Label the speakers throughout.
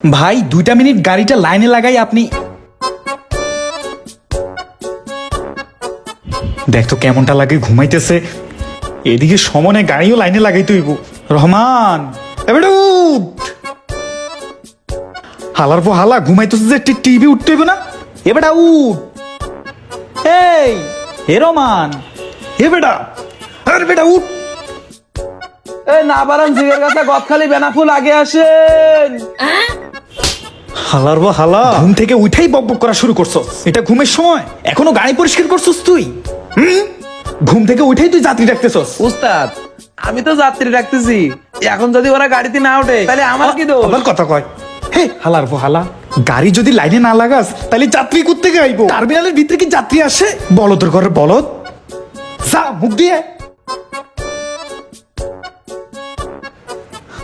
Speaker 1: ভাই দুইটা মিনিট গাড়িটা লাইনে লাগাই আপনি। দেখ তো কেমনটা লাগে ঘুমাইতেছে। এদিকে সমনে গাড়িও লাইনে লাগাইতে হইব। রহমান হালার পর হালা ঘুমাইতেছে যে টিভি উঠতে হইব না। এবারে উঠ। এই হে রহমান হে বেটা আরে বেটা উঠ।
Speaker 2: এই না পারান জিগের কাছে গদখালি বেনাফুল আগে আসেন।
Speaker 1: হালার বা হালা। ঘুম থেকে উঠেই বক বক করা শুরু করছ। এটা ঘুমের সময়। এখনও গাড়ি পরিষ্কার করছস তুই? হুম? ঘুম থেকে উঠেই তুই যাত্রী ডাকতেছস।
Speaker 2: উস্তাদ আমি তো যাত্রী রাখতেছি এখন যদি ওরা গাড়িতে না ওঠে তাহলে আমার কি দোষ?
Speaker 1: আবার কথা কয়। হে হালার পো হালা গাড়ি যদি লাইনে না লাগাস তাহলে যাত্রী করতে আইবো? টার্মিনালের ভিতরে কি যাত্রী আসে? বলদের ঘরে বলদ। যা মুখ দিয়ে।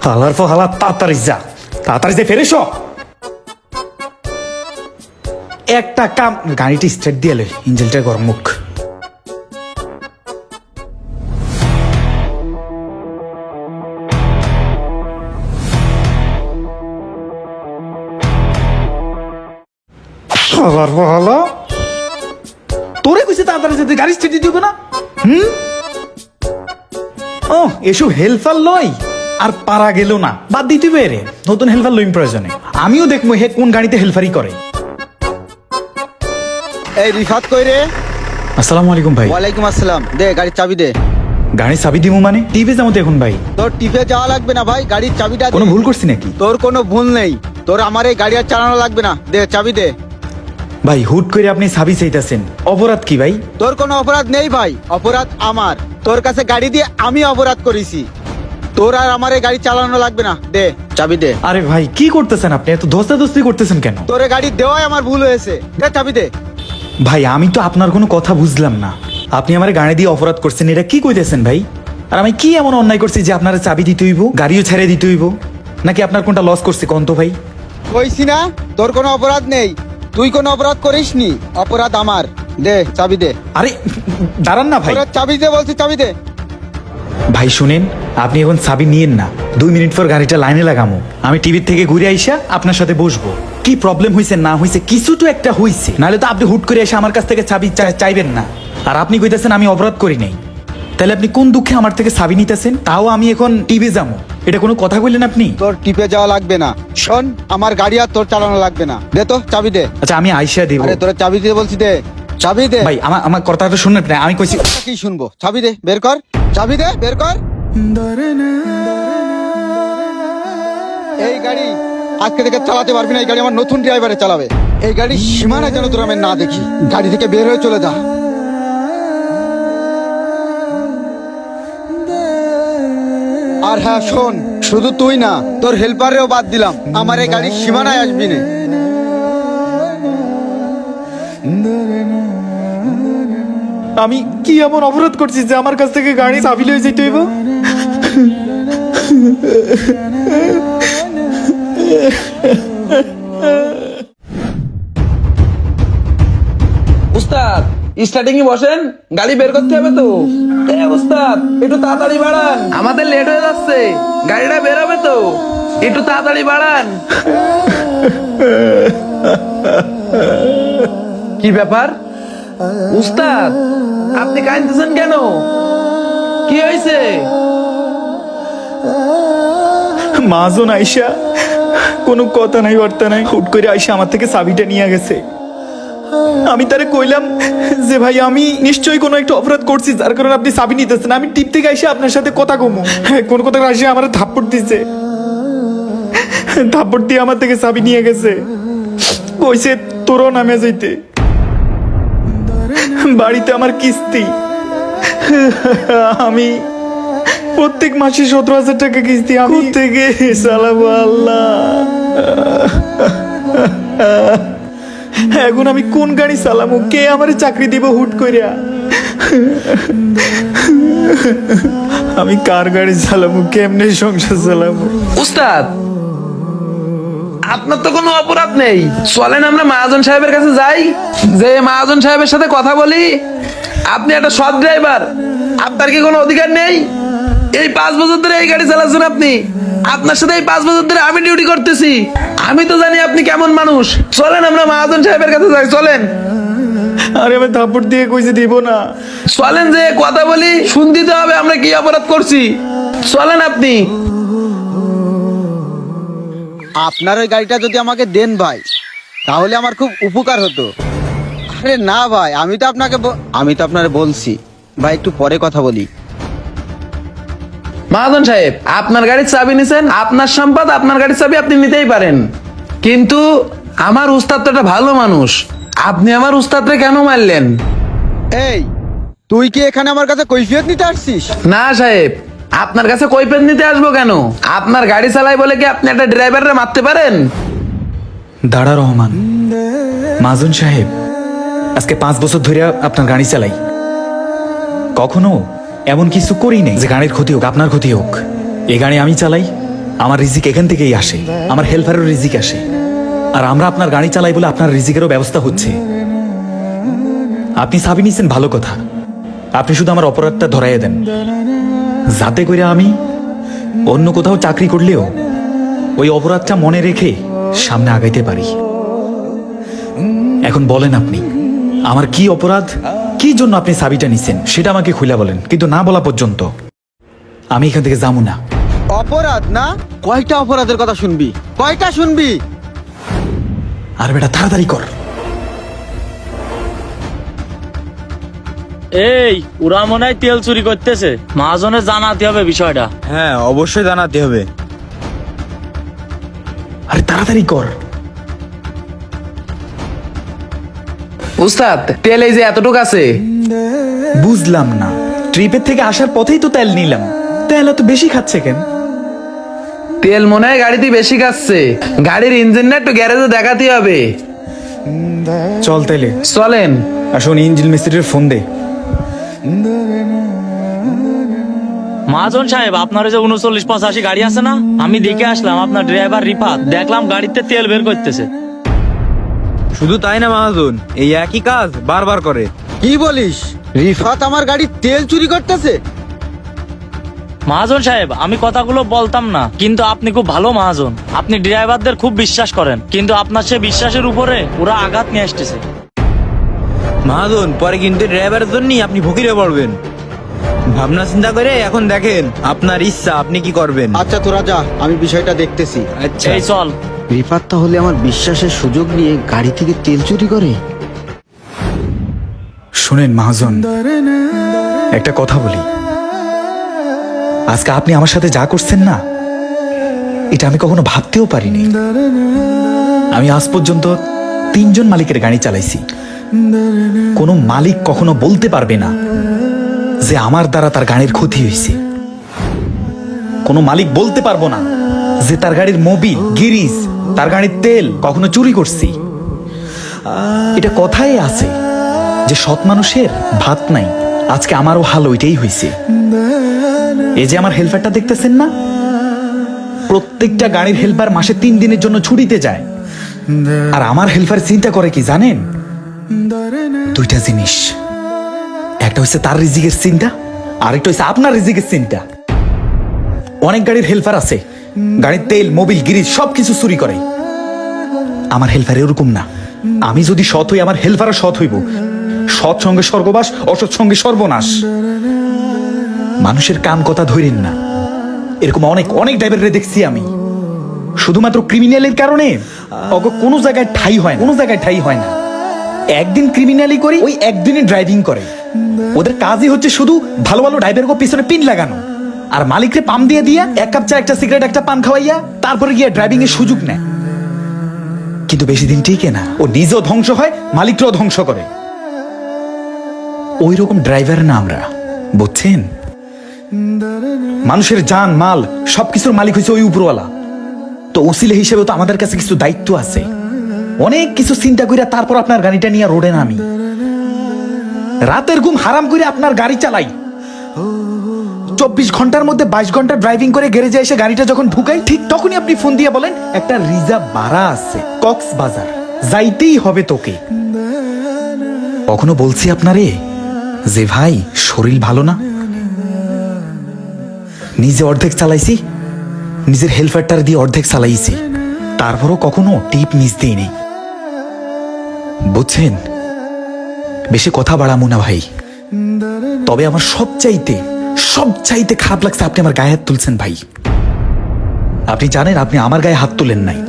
Speaker 1: হালার পো হালা তাড়াতাড়ি যা। তাড়াতাড়ি যে ফেরেস একটা কাম গাড়িটি স্টার্ট দিয়ে এলে ইঞ্জিনটা গরম মুখ তোরে কইছে তাড়াতাড়ি যেতে গাড়ি স্টার্ট দিতে না? হুম? ও এসব হেল্পার লই আর পারা গেল না। বাদ দিতে বেরে নতুন হেল্পার লইম প্রয়োজনে। আমিও দেখব হে কোন গাড়িতে হেল্পারই করে।
Speaker 3: এই রিফাত কই রে?
Speaker 1: আসসালামু আলাইকুম ভাই।
Speaker 3: ওয়ালাইকুম আসসালাম। দে গাড়ির চাবি দে।
Speaker 1: গাড়ি চাবি দিমু মানে? টিভি যাব তো এখন ভাই।
Speaker 3: তোর টিপে যাওয়া লাগবে না ভাই গাড়ির চাবিটা
Speaker 1: কোনো ভুল করছি নাকি?
Speaker 3: তোর কোনো ভুল নেই। তোর আমার এই গাড়ি আর চালানো লাগবে না। দে চাবি দে।
Speaker 1: ভাই হুট করে আপনি চাবি চাইতেছেন। অপরাধ কি ভাই?
Speaker 3: তোর কোনো অপরাধ নেই ভাই অপরাধ আমার। তোর কাছে গাড়ি দিয়ে আমি অপরাধ করেছি। তোর আর আমার এই গাড়ি চালানো লাগবে না। দে চাবি দে।
Speaker 1: আরে ভাই কি করতেছেন আপনি? এত ধস্তাধস্তি করতেছেন কেন?
Speaker 3: তোর গাড়ি দেওয়াই আমার ভুল হয়েছে। দে চাবি দে।
Speaker 1: ভাই আমি তো আপনার কোনো কথা বুঝলাম না। আপনি আমার গাড়ি দিয়ে অপরাধ করছেন এটা কি কইতেছেন ভাই? আর আমি কি এমন অন্যায় করছি যে আপনার চাবি দিতে হইব গাড়িও ছেড়ে দিতে হইব? নাকি আপনার কোনটা লস করছে কন্ত ভাই?
Speaker 3: কইছি না তোর কোনো অপরাধ নেই। তুই কোনো অপরাধ করিসনি অপরাধ আমার। দে চাবি দে।
Speaker 1: আরে দাঁড়ান না ভাই।
Speaker 3: চাবি দে বলছি চাবি দে।
Speaker 1: ভাই শুনেন আপনি এখন চাবি নিয়েন না। দুই মিনিট পর গাড়িটা লাইনে লাগামো। আমি টিভির থেকে ঘুরে আইসা আপনার সাথে বসবো। কি প্রবলেম হয়েছে না হয়েছে কিছু তো একটা হয়েছে নাহলে তো আপনি হুট করে এসে আমার কাছ থেকে চাবি চাইবেন না। আর আপনি কইতেছেন আমি অপরাধ করি নাই। তাহলে আপনি কোন দুঃখে আমার থেকে চাবি নিতেছেন? তাও আমি এখন টিভি যাব। এটা কোনো কথা বললেন আপনি?
Speaker 3: তোর টিপে যাওয়া লাগবে না। শোন আমার গাড়ি আর তোর চালানো লাগবে না। দে তো চাবি দে।
Speaker 1: আচ্ছা আমি আইসা দিব।
Speaker 3: আরে তোর চাবি দিয়ে বলছি দে। চাবি দে।
Speaker 1: ভাই আমার আমার কথাটা শুনলেন না আমি কইছি
Speaker 3: কি শুনব? চাবি দে বের কর। চাবি দে বের কর। এই গাড়ি। আজকে থেকে চালাতে পারবি না, এই গাড়ি আমার নতুন ড্রাইভারে চালাবে। এই গাড়ি সীমানা যেন তোর আমি না দেখি। গাড়ি থেকে বের হয়ে চলে যা। আর হ্যাঁ শোন, শুধু তুই না, তোর হেল্পারেও বাদ দিলাম। আমার এই গাড়ির সীমানায় আসবি না।
Speaker 1: আমি কি এমন অপরাধ করছি যে আমার কাছ থেকে গাড়ি চাবি লয়ে যেতে হইব?
Speaker 2: উস্তাদ স্টার্টিং বসেন, গাড়ি বের করতে হবে তো। উস্তাদ, একটু তাড়াতাড়ি বাড়ান। আমাদের লেট হয়ে যাচ্ছে, গাড়িটা বেরোবে তো। একটু তাড়াতাড়ি বাড়ান। কি ব্যাপার? উস্তাদ, আপনি কাঁদতেছেন কেন? কি হয়েছে?
Speaker 1: মাজন আইসা কোনো কথা নাই, বার্তা নাই। হুট করে আইসে আমার থেকে চাবিটা নিয়ে গেছে। আমি তারে কইলাম যে, ভাই, আমি নিশ্চয়ই কোনো একটা অপরাধ করছি, যার কারণে আপনি চাবি নিতেছেন। আমি টিপ থেকে আইসা আপনার সাথে কথা কমু। কোন কথা আইসা আমার থাপ্পড় দিছে। থাপ্পড় দিয়ে আমার থেকে চাবি নিয়ে গেছে। কইছে, তোরও নামে যাইতে। বাড়িতে আমার কিস্তি। আমি প্রত্যেক মাসে সতেরো হাজার টাকা কিস্তি। আমি থেকে চালাবো আল্লাহ। এখন আমি কোন গাড়ি চালামু? কে আমার চাকরি দিব হুট করিয়া আমি কার গাড়ি চালামু? কেমনে সংসার চালামু?
Speaker 2: উস্তাদ, আপনার তো কোনো অপরাধ নেই। চলেন আমরা মহাজন সাহেবের কাছে যাই। যে মহাজন সাহেবের সাথে কথা বলি, আপনি একটা সৎ ড্রাইভার আপনার কি কোনো অধিকার নেই? এই পাঁচ বছর ধরে এই গাড়ি চালাচ্ছেন আপনি। আপনার সাথে এই পাঁচ বছর ধরে আমি ডিউটি করতেছি। আমি তো জানি আপনি কেমন মানুষ। চলেন আমরা মহাজন সাহেবের কাছে যাই চলেন।
Speaker 1: আরে আমি থাপ্পড় দিয়ে কইছে দিব না।
Speaker 2: চলেন যে কথা বলি শুনতে তো হবে আমরা কি অপরাধ করছি। চলেন আপনি।
Speaker 3: আপনার ওই গাড়িটা যদি আমাকে দেন ভাই তাহলে আমার খুব উপকার হতো। আরে না ভাই আমি তো আপনাকে আমি তো আপনাকে বলছি। ভাই একটু পরে কথা বলি।
Speaker 2: মহাজন সাহেব আপনার গাড়ির চাবি নিছেন আপনার সম্পদ আপনার গাড়ির চাবি আপনি নিতেই পারেন। কিন্তু আমার উস্তাদ তো একটা ভালো মানুষ। আপনি আমার উস্তাদরে কেন মারলেন?
Speaker 3: এই তুই কি এখানে আমার কাছে কৈফিয়ত নিতে আসছিস?
Speaker 2: না সাহেব আপনার কাছে কৈফেত নিতে আসব কেন? আপনার গাড়ি চালাই বলে কি আপনি একটা ড্রাইভাররে মারতে পারেন?
Speaker 1: দাঁড়া রহমান। মাজন সাহেব আজকে পাঁচ বছর ধরে আপনার গাড়ি চালাই। কখনো এমন কিছু করি নেই যে গাড়ির ক্ষতি হোক, আপনার ক্ষতি হোক। এই গাড়ি আমি চালাই, আমার রিজিক এখান থেকেই আসে, আমার হেল্পারের রিজিক আসে। আর আমরা আপনার গাড়ি চালাই বলে আপনার রিজিকেরও ব্যবস্থা হচ্ছে। আপনি সাবি নিছেন, ভালো কথা। আপনি শুধু আমার অপরাধটা ধরাইয়া দেন। যাতে করে আমি অন্য কোথাও চাকরি করলেও ওই অপরাধটা মনে রেখে সামনে আগাইতে পারি। এখন বলেন আপনি, আমার কি অপরাধ? কি জন্য আপনি সাবিটা নিছেন? সেটা আমাকে খুলে বলেন কিন্তু না বলা পর্যন্ত। আমি এখান থেকে যাব না।
Speaker 3: অপরাধ না? কয়টা অপরাধের কথা শুনবি? কয়টা শুনবি?
Speaker 1: আর বেটা তাড়াতাড়ি কর।
Speaker 4: এই ওরা মনে হয় তেল চুরি করতেছে। মহাজনের জানাতে হবে বিষয়টা।
Speaker 5: হ্যাঁ অবশ্যই জানাতে হবে।
Speaker 1: আরে তাড়াতাড়ি কর।
Speaker 2: উস্তাদ তেল এই যে এতটুকু আছে?
Speaker 1: বুঝলাম না। ট্রিপের থেকে আসার পথেই তো তেল নিলাম। তেল এত বেশি খাচ্ছে কেন?
Speaker 2: তেল মনে হয় গাড়িতে বেশি কাচ্ছে গাড়ির ইঞ্জিনটা একটু গ্যারেজে দেখাতে হবে।
Speaker 1: চল তাইলে।
Speaker 2: চলেন।
Speaker 1: আসুন ইঞ্জিন মিস্ত্রির ফোন দে।
Speaker 4: মহাজন সাহেব আপনার যে উনচল্লিশ পঁচাশি গাড়ি আছে না? আমি দেখে আসলাম আপনার ড্রাইভার রিফাত। দেখলাম গাড়িতে তেল বের করতেছে।
Speaker 5: শুধু তাই না মাহাজন এই একই কাজ বারবার করে।
Speaker 3: কি বলিস? রিফাত আমার গাড়ি তেল চুরি করতেছে।
Speaker 4: মহাজন সাহেব আমি কথাগুলো বলতাম না কিন্তু আপনি খুব ভালো মহাজন। আপনি ড্রাইভারদের খুব বিশ্বাস করেন কিন্তু আপনার সে বিশ্বাসের উপরে ওরা আঘাত নিয়ে আসতেছে।
Speaker 5: মাহাজন পরে কিন্তু ড্রাইভারের জন্যই আপনি ভুকিরে পড়বেন। ভাবনা চিন্তা করে এখন দেখেন আপনার ইচ্ছা আপনি কি করবেন?
Speaker 3: আচ্ছা তোরা যা আমি বিষয়টা দেখতেছি।
Speaker 5: আচ্ছা।
Speaker 4: এই চল।
Speaker 3: রিফাত তাহলে আমার বিশ্বাসের সুযোগ নিয়ে গাড়ি থেকে তেল চুরি করে?
Speaker 1: শুনেন, মহাজন, একটা কথা বলি। আজকে আপনি আমার সাথে যা করছেন না, এটা আমি কখনো ভাবতেও পারিনি। আমি আজ পর্যন্ত তিনজন মালিকের গাড়ি চালাইছি। কোনো মালিক কখনো বলতে পারবে না যে আমার দ্বারা তার গাড়ির ক্ষতি হয়েছে। কোনো মালিক বলতে পারব না যে তার গাড়ির মোবিল, গিরিজ তার গাড়ির তেল কখনো চুরি করছি। এটা কথাই আছে যে সৎ মানুষের ভাত নাই। আজকে আমারও হাল ওইটাই হয়েছে এই যে আমার হেল্পারটা দেখতেছেন না? প্রত্যেকটা গাড়ির হেল্পার মাসে তিন দিনের জন্য ছুটিতে যায়। আর আমার হেল্পার চিন্তা করে কি জানেন? দুইটা জিনিস। একটা হচ্ছে তার রিজিকের চিন্তা, আরেকটা হচ্ছে আপনার রিজিকের চিন্তা। অনেক গাড়ির হেল্পার আছে। গাড়ির তেল, মোবিল গিরিজ সবকিছু চুরি করে। আমার হেল্পার এরকম না। আমি যদি সৎ হই, আমার হেল্পারও সৎ হইব। সৎ সঙ্গে স্বর্গবাস, অসৎ সঙ্গে সর্বনাশ। মানুষের কান কথা ধরেন না। এরকম অনেক অনেক ড্রাইভাররে দেখছি আমি। শুধুমাত্র ক্রিমিনালের কারণে। কোনো জায়গায় ঠাই হয় কোনো জায়গায় ঠাই হয় না। একদিন ক্রিমিনালি করি, ওই একদিনই ড্রাইভিং করে। ওদের কাজই হচ্ছে শুধু ভালো ভালো ড্রাইভারকে পিছনে পিন লাগানো। আর মালিককে পাম দিয়ে দিয়া এক কাপ চা একটা সিগারেট একটা পান খাওয়াইয়া তারপরে গিয়ে ড্রাইভিং এর সুযোগ নেয়। কিন্তু বেশি দিন টিকে না। ও নিজেও ধ্বংস হয়, মালিকরাও ধ্বংস করে। ওই রকম ড্রাইভার না আমরা, বুঝছেন? মানুষের জান মাল, সবকিছুর মালিক হয়েছে ওই উপরওয়ালা। তো ওসিলে হিসেবে তো আমাদের কাছে কিছু দায়িত্ব আছে। অনেক কিছু চিন্তা করিয়া তারপর আপনার গাড়িটা নিয়ে রোডে নামি। রাতের ঘুম হারাম করে আপনার গাড়ি চালাই। চব্বিশ ঘণ্টার মধ্যে বাইশ ঘণ্টা ড্রাইভিং করে গ্যারেজে এসে গাড়িটা যখন ঢুকাই, ঠিক তখনই আপনি ফোন দিয়ে বলেন, একটা রিজার্ভ ভাড়া আছে, কক্সবাজার। যাইতেই হবে তোকে। কখনো বলছি আপনারে যে, ভাই, শরীর ভালো না? নিজে অর্ধেক চালাইছি, নিজের হেল্পারটার দিয়ে অর্ধেক চালাইছি। তারপরও কখনো টিপ মিস দিইনি। বুঝছেন? বেশি কথা বাড়ামু না, ভাই। তবে আমার সবচাইতে সবচাইতে খারাপ লাগছে আপনি আমার গায়ে হাত তুলছেন ভাই। আপনি জানেন আপনি আমার গায়ে হাত তুলেন নাই।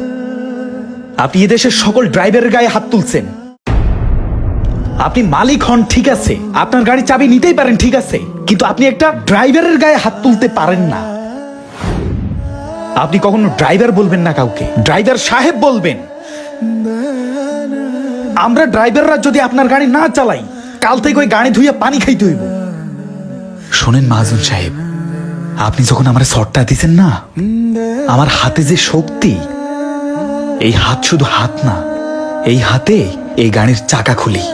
Speaker 1: আপনি এদেশের সকল ড্রাইভারের গায়ে হাত তুলছেন। আপনি মালিক হন, ঠিক আছে। আপনার গাড়ি চাবি নিতেই পারেন, ঠিক আছে। কিন্তু আপনি একটা ড্রাইভারের গায়ে হাত তুলতে পারেন না। আপনি কখনো ড্রাইভার বলবেন না কাউকে। ড্রাইভার সাহেব বলবেন। আমরা ড্রাইভাররা যদি আপনার গাড়ি না চালাই, কাল থেকে ওই গাড়ি ধুইয়া পানি খাইতে হইব। শোনেন মাহাজন সাহেব, আপনি যখন আমার শটটা দিছেন না, আমার হাতে যে শক্তি, এই হাত শুধু হাত না, এই হাতে এই গাড়ির চাকা খুলি।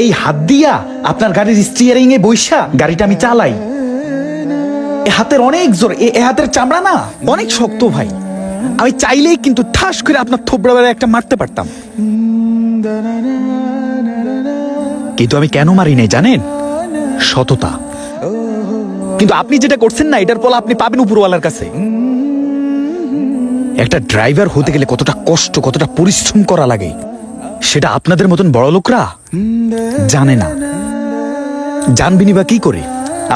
Speaker 1: এই হাত দিয়া আপনার গাড়ির স্টিয়ারিং এ বৈশা গাড়িটা আমি চালাই। এ হাতের অনেক জোর, এ হাতের চামড়া না, অনেক শক্ত ভাই। আমি চাইলেই কিন্তু ঠাস করে আপনার থোবড়া বেড়ে একটা মারতে পারতাম। কিন্তু আমি কেন মারি নাই জানেন? সততা। কিন্তু আপনি যেটা করছেন না, এটার ফল আপনি পাবেন উপরওয়ালার কাছে। একটা ড্রাইভার হতে গেলে কতটা কষ্ট, কতটা পরিশ্রম করা লাগে, সেটা আপনাদের মতন বড় লোকরা জানে না। জানবিনি বা কি করে?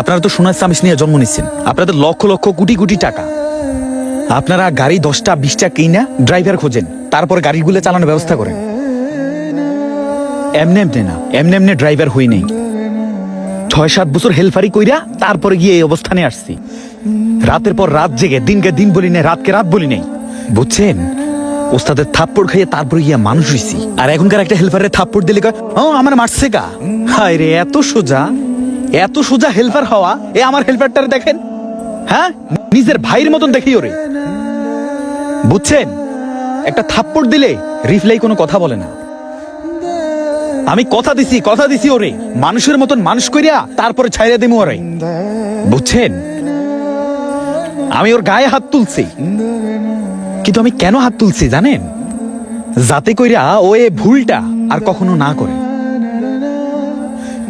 Speaker 1: আপনারা তো সোনার চামিস নিয়ে জন্ম নিচ্ছেন। আপনাদের লক্ষ লক্ষ কোটি কোটি টাকা। আপনারা গাড়ি দশটা, বিশটা কিনা ড্রাইভার খোঁজেন, তারপরে গাড়িগুলো চালানোর ব্যবস্থা করেন। এমনি এমনি না, এমনি এমনি ড্রাইভার হই নেই। ছয় সাত বছর হেলফারি কইরা তারপরে গিয়ে এই অবস্থানে আসছি। রাতের পর রাত জেগে, দিনকে দিন বলি নাই, রাতকে রাত বলি নাই। বুঝছেন? ওস্তাদের থাপ্পড় খাইয়ে তারপরে গিয়া মানুষ হইছি। আর এখনকার একটা হেল্পারের থাপ্পড় দিলে কয়, ও, আমার মারছে কা হায় রে, এত সোজা? এত সোজা হেল্পার হওয়া? এ আমার হেল্পারটারে দেখেন। হ্যাঁ? নিজের ভাইয়ের মতন দেখি ওরে। বুঝছেন? একটা থাপ্পড় দিলে রিফলাই কোনো কথা বলে না। আমি কথা দিছি কথা দিছি ওরে। মানুষের মতন মানুষ কইরা তারপরে ছাইরা দিমু ওরে। বুঝছেন? আমি ওর গায়ে হাত তুলছি। কিন্তু আমি কেন হাত তুলছি জানেন? যাতে কইরা ও এ ভুলটা আর কখনো না করে।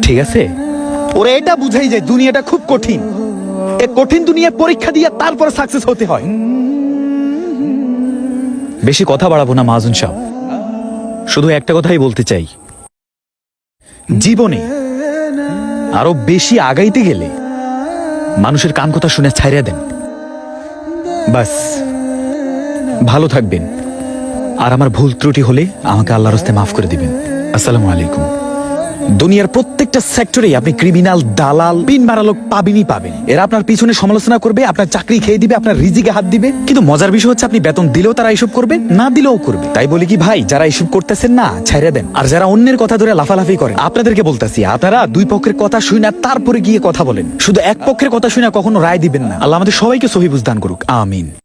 Speaker 1: ঠিক আছে? ওরে এটা বুঝাই যায় দুনিয়াটা খুব কঠিন। এ কঠিন দুনিয়া পরীক্ষা দিয়ে তারপর সাকসেস হতে হয়। বেশি কথা বাড়াবো না, মাহাজন সাহেব। শুধু একটা কথাই বলতে চাই। জীবনে আরও বেশি আগাইতে গেলে মানুষের কান কথা শুনে ছাইড়া দেন। বাস, ভালো থাকবেন। আর আমার ভুল ত্রুটি হলে আমাকে আল্লাহর হস্তে মাফ করে দিবেন। আসসালামু আলাইকুম। দুনিয়ার প্রত্যেকটা সেক্টরে আপনি ক্রিমিনাল দালাল, পিন মারালোক পাবেনই পাবেন। এরা আপনার পিছনে সমালোচনা করবে, আপনার চাকরি খেয়ে দিবে, আপনার রিজিকে হাত দিবে। কিন্তু মজার বিষয় হচ্ছে আপনি বেতন দিলেও তারা এসব করবে, না দিলেও করবে। তাই বলি কি ভাই, যারা এসব করতেছেন না ছাইড়া দেন। আর যারা অন্যের কথা ধরে লাফালাফি করেন, আপনাদেরকে বলতেছি, আপনারা দুই পক্ষের কথা শুই না, তারপরে গিয়ে কথা বলেন। শুধু এক পক্ষের কথা শুনে কখনো রায় দিবেন না। আল্লাহ আমাদের সবাইকে সহি বুঝদান করুক, আমিন।